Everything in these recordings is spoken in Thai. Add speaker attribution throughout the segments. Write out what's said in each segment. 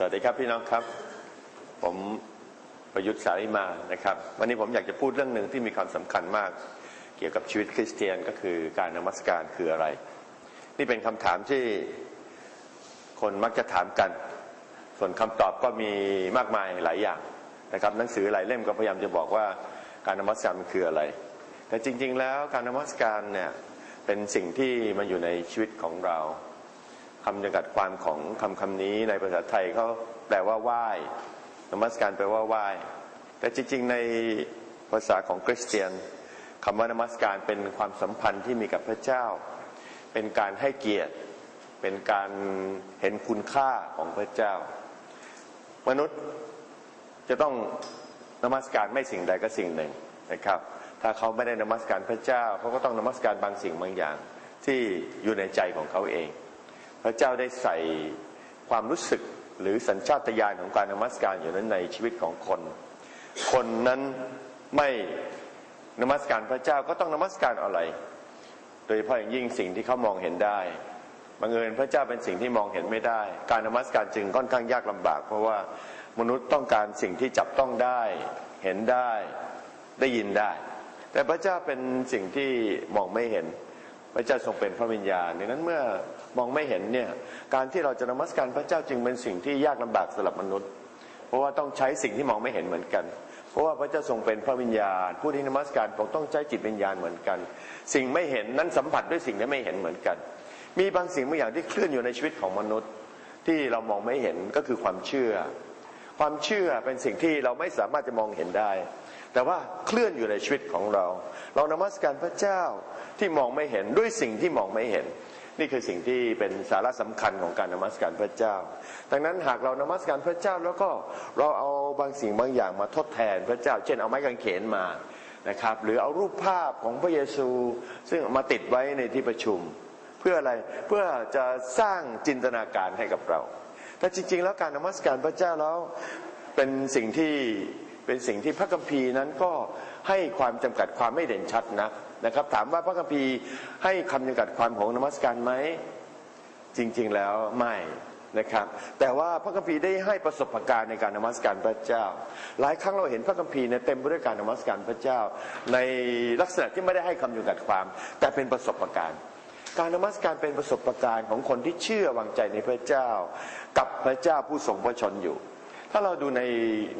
Speaker 1: สวัสดีครับพี่น้องครับ ผมประยุทธ์สาริมานะครับ วันนี้ผมอยากจะพูดเรื่องหนึ่งที่มีความสำคัญมาก เกี่ยวกับชีวิตคริสเตียนก็คือการนมัสการคืออะไร นี่เป็นคำถามที่คนมักจะถามกัน ส่วนคำตอบก็มีมากมายหลายอย่างนะครับ หนังสือหลายเล่มก็พยายามจะบอกว่าการนมัสการมันคืออะไร แต่จริง ๆ แล้วการนมัสการเนี่ยเป็นสิ่งที่มันอยู่ในชีวิตของเรา คำจำกัดความของคำคำนี้ในภาษาไทยเขาแปลว่าไหว้นมัสการแปลว่าไหว้แต่จริง ๆ ในภาษาของคริสเตียนคำว่านมัสการเป็นความสัมพันธ์ที่มีกับพระเจ้า เป็นการให้เกียรติ เป็นการเห็นคุณค่าของพระเจ้า มนุษย์จะต้องนมัสการไม่สิ่งใดก็สิ่งหนึ่งนะครับ ถ้าเขาไม่ได้นมัสการพระเจ้าเขาก็ต้องนมัสการบางสิ่งบางอย่างที่อยู่ในใจของเขาเอง พระเจ้าได้ใส่ความรู้สึกหรือสัญชาตญาณของการนมัสการอยู่นั้นในชีวิตของคน คนนั้นไม่นมัสการพระเจ้าก็ต้องนมัสการอะไร โดยเฉพาะอย่างยิ่งสิ่งที่เขามองเห็นได้บังเอิญพระเจ้าเป็นสิ่งที่มองเห็นไม่ได้ การนมัสการจึงค่อนข้างยากลำบาก เพราะว่ามนุษย์ต้องการสิ่งที่จับต้องได้เห็นได้ได้ยินได้ แต่พระเจ้าเป็นสิ่งที่มองไม่เห็น พระเจ้าทรงเป็นพระวิญญาณดังนั้นเมื่อ มองไม่เห็นเนี่ยการที่เราจะนมัสการพระเจ้าจึงเป็นสิ่งที่ยากลำบากสำหรับมนุษย์ เพราะว่าต้องใช้สิ่งที่มองไม่เห็นเหมือนกัน เพราะว่าพระเจ้าทรงเป็นพระวิญญาณ ผู้ที่นมัสการผมต้องใช้จิตวิญญาณเหมือนกัน สิ่งไม่เห็นนั้นสัมผัสด้วยสิ่งที่ไม่เห็นเหมือนกัน มีบางสิ่งบางอย่างที่เคลื่อนอยู่ในชีวิตของมนุษย์ ที่เรามองไม่เห็นก็คือความเชื่อ ความเชื่อเป็นสิ่งที่เราไม่สามารถจะมองเห็นได้แต่ว่าเคลื่อนอยู่ในชีวิตของเรา เรานมัสการพระเจ้าที่มองไม่เห็นด้วยสิ่งที่มองไม่เห็น นี่คือสิ่งที่เป็นสาระสำคัญของการนมัสการพระเจ้า ดังนั้นหากเรานมัสการพระเจ้าแล้วก็เราเอาบางสิ่งบางอย่างมาทดแทนพระเจ้า เช่นเอาไม้กางเขนมานะครับ หรือเอารูปภาพของพระเยซู ซึ่งมาติดไว้ในที่ประชุม เพื่ออะไรเพื่อจะสร้างจินตนาการให้กับเรา แต่จริง ๆ แล้วการนมัสการพระเจ้าแล้วเป็นสิ่งที่เป็นสิ่งที่พระคัมภีร์นั้นก็ ให้ความจำกัดความไม่เด่นชัดนะนะครับ ถามว่าพระคัมภีร์ให้คำจำกัดความของนมัสการไหมจริง ๆแล้วไม่นะครับ แต่ว่าพระคัมภีร์ได้ให้ประสบการณ์ในการนมัสการพระเจ้า หลายครั้งเราเห็นพระคัมภีร์เนี่ยเต็มไปด้วยการนมัสการพระเจ้า ในลักษณะที่ไม่ได้ให้คำจำกัดความ แต่เป็นประสบการณ์การนมัสการเป็นประสบการณ์ของคนที่เชื่อวางใจในพระเจ้า กับพระเจ้าผู้ทรงพระชนอยู่ ถ้าเราดูใน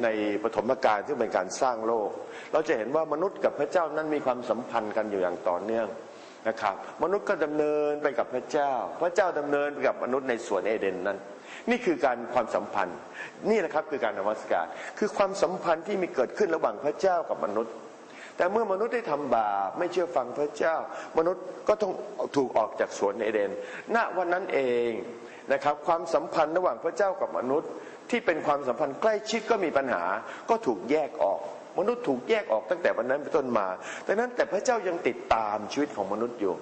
Speaker 1: ในปฐมกาลที่เป็นการสร้างโลก เราจะเห็นว่ามนุษย์กับพระเจ้านั้นมีความสัมพันธ์กันอยู่อย่างต่อเนื่องนะครับ มนุษย์ก็ดำเนินไปกับพระเจ้า พระเจ้าดำเนินไปกับมนุษย์ในสวนเอเดนนั้น นี่คือการความสัมพันธ์ นี่แหละครับคือการนมัสการ คือความสัมพันธ์ที่มีเกิดขึ้นระหว่างพระเจ้ากับมนุษย์ แต่เมื่อมนุษย์ได้ทำบาปไม่เชื่อฟังพระเจ้า มนุษย์ก็ต้องถูกออกจากสวนเอเดน ณวันนั้นเอง นะครับความสัมพันธ์ระหว่างพระเจ้ากับมนุษย์ ที่เป็นความสัมพันธ์ใกล้ชิดก็มีปัญหาก็ถูกแยกออก มนุษย์ถูกแยกออกตั้งแต่วันนั้นเป็นต้นมาดังนั้นแต่พระเจ้ายังติดตามชีวิตของมนุษย์อยู่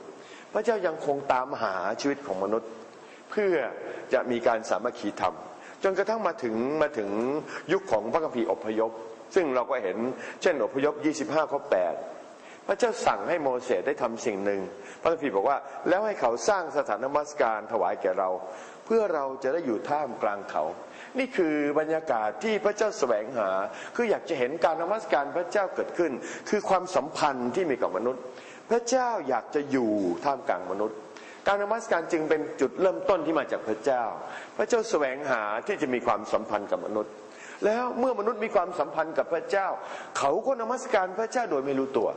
Speaker 1: พระเจ้ายังคงตามหาชีวิตของมนุษย์ เพื่อจะมีการสามัคคีธรรมจนกระทั่งมาถึงมาถึงยุคของพระคัมภีร์อพยพ ซึ่งเราก็เห็นเช่นอพยพ 25 ข้อ 8 พระเจ้าสั่งให้โมเสสได้ทำสิ่งหนึ่ง พระคัมภีร์บอกว่าแล้วให้เขาสร้างสถานนมัสการถวายแก่เรา เพื่อเราจะได้อยู่ท่ามกลางเขา นี่คือบรรยากาศที่พระเจ้าแสวงหา คืออยากจะเห็นการนมัสการพระเจ้าเกิดขึ้น คือความสัมพันธ์ที่มีกับมนุษย์ พระเจ้าอยากจะอยู่ท่ามกลางมนุษย์ การนมัสการจึงเป็นจุดเริ่มต้นที่มาจากพระเจ้า พระเจ้าแสวงหาที่จะมีความสัมพันธ์กับมนุษย์ แล้วเมื่อมนุษย์มีความสัมพันธ์กับพระเจ้า เขาก็นมัสการพระเจ้าโดยไม่รู้ตัว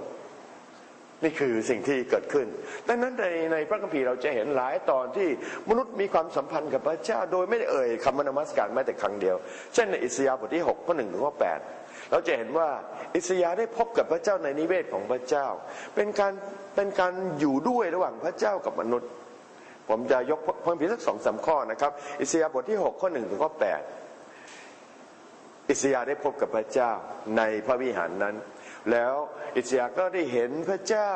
Speaker 1: นี่คือสิ่งที่เกิดขึ้น ดังนั้นในในพระคัมภีร์เราจะเห็นหลายตอนที่มนุษย์มีความสัมพันธ์กับพระเจ้า โดยไม่ได้เอ่ยคำนมัสการแม้แต่ครั้งเดียว เช่นในอิสยาห์บทที่6ข้อหนึ่งถึงข้อแปดเราจะเห็นว่าอิสยาห์ได้พบกับพระเจ้าในนิเวศของพระเจ้า เป็นการเป็นการอยู่ด้วยระหว่างพระเจ้ากับมนุษย์ ผมจะยกพระคัมภีร์สักสองสาข้อนะครับ อิสยาห์บทที่6ข้อหนึ่งถึงข้อแปดอิสยาห์ได้พบกับพระเจ้าในพระวิหารนั้น แล้วอิสยาห์ก็ได้เห็นพระเจ้า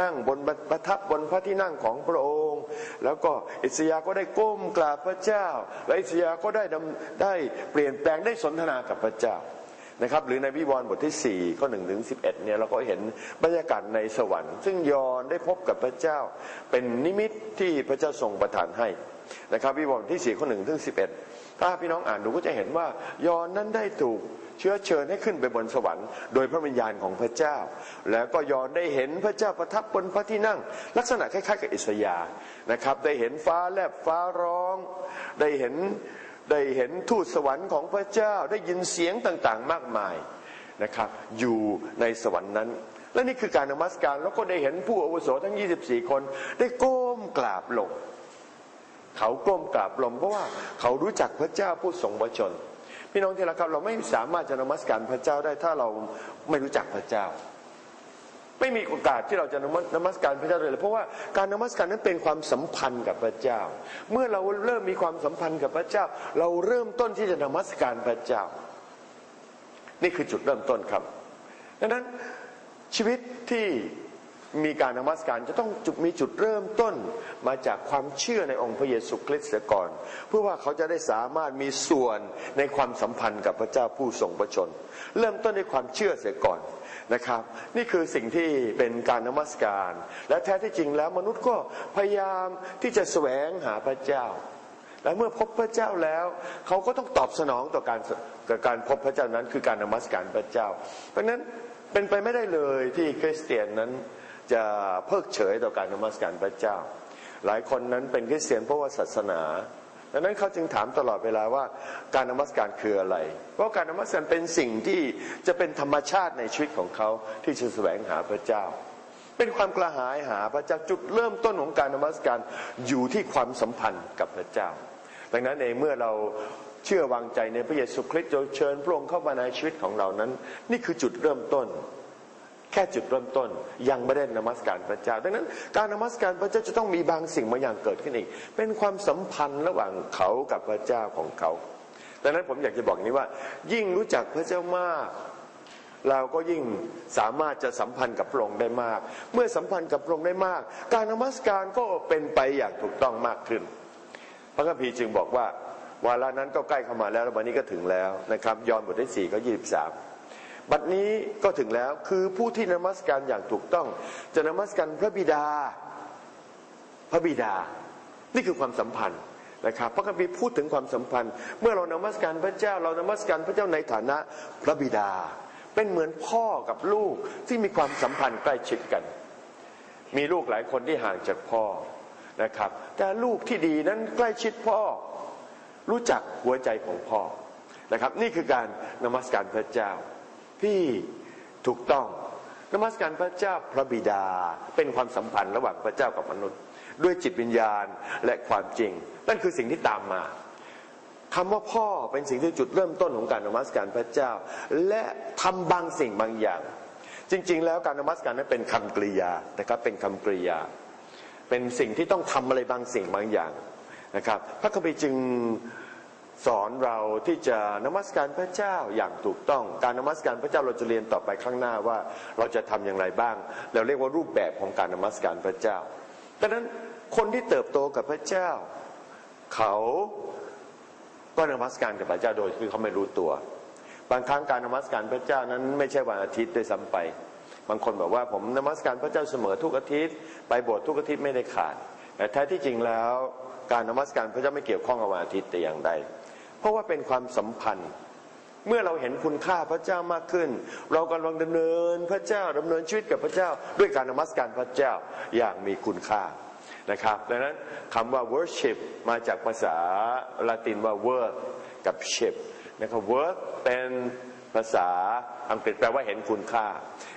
Speaker 1: นั่งบนประทับบนพระที่นั่งของพระองค์ แล้วก็อิสยาห์ก็ได้ก้มกราบพระเจ้า และอิสยาห์ก็ได้ได้เปลี่ยนแปลงได้สนทนากับพระเจ้านะครับหรือในวิวรณ์บทที่ 4 ข้อ1ถึง11เนี่ยเราก็เห็นบรรยากาศในสวรรค์ ซึ่งยอนได้พบกับพระเจ้า เป็นนิมิตที่พระเจ้าทรงประทานให้นะครับวิวรณ์ที่ 4 ข้อ1ถึง11 ถ้าพี่น้องอ่านดูก็จะเห็นว่ายอนนั้นได้ถูกเชื้อเชิญให้ขึ้นไปบนสวรรค์ โดยพระวิญญาณของพระเจ้า แล้วก็ยอนได้เห็นพระเจ้าประทับบนพระที่นั่ง ลักษณะคล้ายๆกับอิสยาห์นะครับ ได้เห็นฟ้าแลบฟ้าร้อง ได้เห็นได้เห็นทูตสวรรค์ของพระเจ้าได้ยินเสียงต่างๆ มากมายนะครับ อยู่ในสวรรค์นั้น และนี่คือการนมัสการแล้วก็ได้เห็นผู้อาวุโสทั้ง 24 คน ได้ก้มกราบลง เขาก้มกราบลงเพราะว่าเขารู้จักพระเจ้าผู้ทรงวชน พี่น้องที่รักครับเราไม่สามารถจะนมัสการพระเจ้าได้ถ้าเราไม่รู้จักพระเจ้า ไม่มีโอกาสที่เราจะนมัสนมัสการพระเจ้าเลย เพราะว่าการนมัสการนั้นเป็นความสัมพันธ์กับพระเจ้า เมื่อเราเริ่มมีความสัมพันธ์กับพระเจ้า เราเริ่มต้นที่จะนมัสการพระเจ้า นี่คือจุดเริ่มต้นครับ ดังนั้นชีวิตที่ มีการนมัสการจะต้องจุดมีจุดเริ่มต้นมาจากความเชื่อในองค์พระเยซูคริสต์เสียก่อน เพื่อว่าเขาจะได้สามารถมีส่วนในความสัมพันธ์กับพระเจ้าผู้ทรงประชน เริ่มต้นด้วยความเชื่อเสียก่อนนะครับ นี่คือสิ่งที่เป็นการนมัสการ และแท้ที่จริงแล้วมนุษย์ก็พยายามที่จะแสวงหาพระเจ้าและเมื่อพบพระเจ้าแล้ว เขาก็ต้องตอบสนองต่อการกับการพบพระเจ้านั้นคือการนมัสการพระเจ้า เพราะฉะนั้นเป็นไปไม่ได้เลยที่คริสเตียนนั้น จะเพิกเฉยต่อการนมัสการพระเจ้า หลายคนนั้นเป็นคริสเตียนเพราะว่าศาสนาดังนั้นเขาจึงถามตลอดเวลาว่าการนมัสการคืออะไร เพราะการนมัสการเป็นสิ่งที่จะเป็นธรรมชาติในชีวิตของเขาที่จะแสวงหาพระเจ้า เป็นความกระหายหาพระเจ้าจุดเริ่มต้นของการนมัสการอยู่ที่ความสัมพันธ์กับพระเจ้า ดังนั้นเองเมื่อเราเชื่อวางใจในพระเยซูคริสต์โดยเชิญพระองค์เข้ามาในชีวิตของเรานั้น นี่คือจุดเริ่มต้น แค่จุดเริ่มต้นยังไม่ได้นมัสการพระเจ้า ดังนั้น การนมัสการพระเจ้าจะต้องมีบางสิ่งบางอย่างเกิดขึ้นอีก เป็นความสัมพันธ์ระหว่างเขากับพระเจ้าของเขา ดังนั้นผมอยากจะบอกนี้ว่า ยิ่งรู้จักพระเจ้ามาก เราก็ยิ่งสามารถจะสัมพันธ์กับพระองค์ได้มาก เมื่อสัมพันธ์กับพระองค์ได้มาก การนมัสการก็เป็นไปอย่างถูกต้องมากขึ้น พระคัมภีร์จึงบอกว่าวาระนั้นก็ใกล้เข้ามาแล้ววันนี้ก็ถึงแล้วนะครับ ยอห์นบทที่สี่ก็ยี่สิบสาม บัดนี้ก็ถึงแล้วคือผู้ที่นมัสการอย่างถูกต้อง จะนมัสการพระบิดา พระบิดา นี่คือความสัมพันธ์นะครับพระคัมภีร์พูดถึงความสัมพันธ์ เมื่อเรานมัสการพระเจ้า เรานมัสการพระเจ้าในฐานะพระบิดา เป็นเหมือนพ่อกับลูกที่มีความสัมพันธ์ใกล้ชิดกัน มีลูกหลายคนที่ห่างจากพ่อนะครับ แต่ลูกที่ดีนั้นใกล้ชิดพ่อ รู้จักหัวใจของพ่อนะครับ นี่คือการนมัสการพระเจ้า ที่ถูกต้องนมัสการพระเจ้าพระบิดาเป็นความสัมพันธ์ระหว่างพระเจ้ากับมนุษย์ ด้วยจิตวิญญาณและความจริง นั่นคือสิ่งที่ตามมาคำว่าพ่อเป็นสิ่งที่จุดเริ่มต้นของการนมัสการพระเจ้า และทำบางสิ่งบางอย่าง จริง ๆ แล้วการนมัสการนั้นเป็นคำกริยานะครับเป็นคำกริยา เป็นสิ่งที่ต้องทำอะไรบางสิ่งบางอย่างนะครับ พระคัมภีร์จึง สอนเราที่จะนมัสการพระเจ้าอย่างถูกต้อง การนมัสการพระเจ้าเราจะเรียนต่อไปข้างหน้าว่าเราจะทำอย่างไรบ้าง เราเรียกว่ารูปแบบของการนมัสการพระเจ้าดังนั้นคนที่เติบโตกับพระเจ้า เขาก็นมัสการกับพระเจ้าโดยคือเขาไม่รู้ตัว บางครั้งการนมัสการพระเจ้านั้นไม่ใช่วันอาทิตย์ด้วยซ้ำไป บางคนบอกว่าผมนมัสการพระเจ้าเสมอทุกอาทิตย์ ไปโบสถ์ทุกอาทิตย์ไม่ได้ขาด แต่แท้ที่จริงแล้วการนมัสการพระเจ้าไม่เกี่ยวข้องกับวันอาทิตย์แต่อย่างใด เพราะว่าเป็นความสัมพันธ์ เมื่อเราเห็นคุณค่าพระเจ้ามากขึ้น เรากำลังดำเนินพระเจ้าดำเนินชีวิตกับพระเจ้า ด้วยการนมัสการพระเจ้าอย่างมีคุณค่านะครับดังนั้นคำว่า worship มาจากภาษาละตินว่า work กับ ship นะครับ work เป็น ภาษาอังกฤษแปลว่าเห็นคุณค่า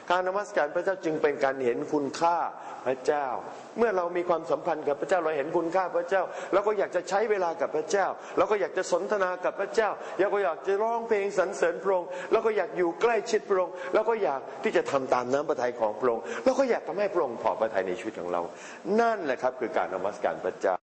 Speaker 1: การนมัสการพระเจ้าจึงเป็นการเห็นคุณค่าพระเจ้า เมื่อเรามีความสัมพันธ์กับพระเจ้าเราเห็นคุณค่าพระเจ้าเราก็อยากจะใช้เวลากับพระเจ้าเราก็อยากจะสนทนากับพระเจ้าเราก็อยากจะร้องเพลงสรรเสริญพระองค์เราก็อยากอยู่ใกล้ชิดพระองค์เราก็อยากที่จะทำตามน้ำพระทัยของพระองค์เราก็อยากทำให้พระองค์พอพระทัยในชีวิตของเรา นั่นแหละครับคือการนมัสการพระเจ้า